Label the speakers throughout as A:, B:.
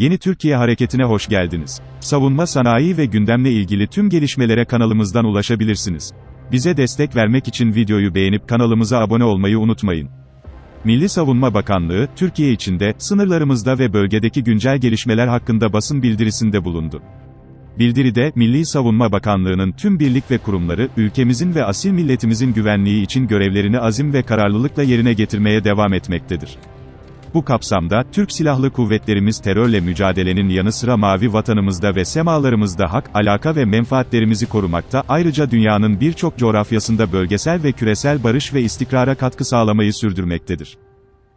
A: Yeni Türkiye Hareketi'ne hoş geldiniz. Savunma sanayi ve gündemle ilgili tüm gelişmelere kanalımızdan ulaşabilirsiniz. Bize destek vermek için videoyu beğenip kanalımıza abone olmayı unutmayın. Milli Savunma Bakanlığı, Türkiye içinde, sınırlarımızda ve bölgedeki güncel gelişmeler hakkında basın bildirisinde bulundu. Bildiride, Milli Savunma Bakanlığı'nın tüm birlik ve kurumları, ülkemizin ve asil milletimizin güvenliği için görevlerini azim ve kararlılıkla yerine getirmeye devam etmektedir. Bu kapsamda, Türk Silahlı Kuvvetlerimiz terörle mücadelenin yanı sıra mavi vatanımızda ve semalarımızda hak, alaka ve menfaatlerimizi korumakta, ayrıca dünyanın birçok coğrafyasında bölgesel ve küresel barış ve istikrara katkı sağlamayı sürdürmektedir.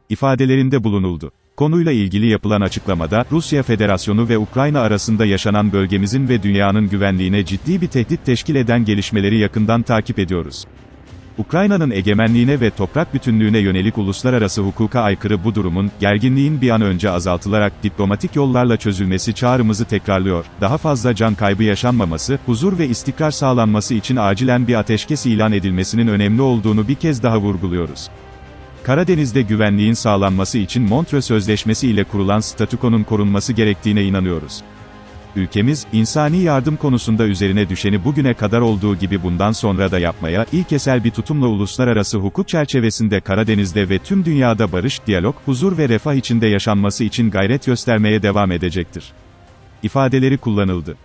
A: İfadelerinde bulunuldu. Konuyla ilgili yapılan açıklamada, Rusya Federasyonu ve Ukrayna arasında yaşanan bölgemizin ve dünyanın güvenliğine ciddi bir tehdit teşkil eden gelişmeleri yakından takip ediyoruz. Ukrayna'nın egemenliğine ve toprak bütünlüğüne yönelik uluslararası hukuka aykırı bu durumun, gerginliğin bir an önce azaltılarak diplomatik yollarla çözülmesi çağrımızı tekrarlıyor. Daha fazla can kaybı yaşanmaması, huzur ve istikrar sağlanması için acilen bir ateşkes ilan edilmesinin önemli olduğunu bir kez daha vurguluyoruz. Karadeniz'de güvenliğin sağlanması için Montreux Sözleşmesi ile kurulan statükonun korunması gerektiğine inanıyoruz. Ülkemiz, insani yardım konusunda üzerine düşeni bugüne kadar olduğu gibi bundan sonra da yapmaya, ilkesel bir tutumla uluslararası hukuk çerçevesinde Karadeniz'de ve tüm dünyada barış, diyalog, huzur ve refah içinde yaşanması için gayret göstermeye devam edecektir. İfadeleri kullanıldı.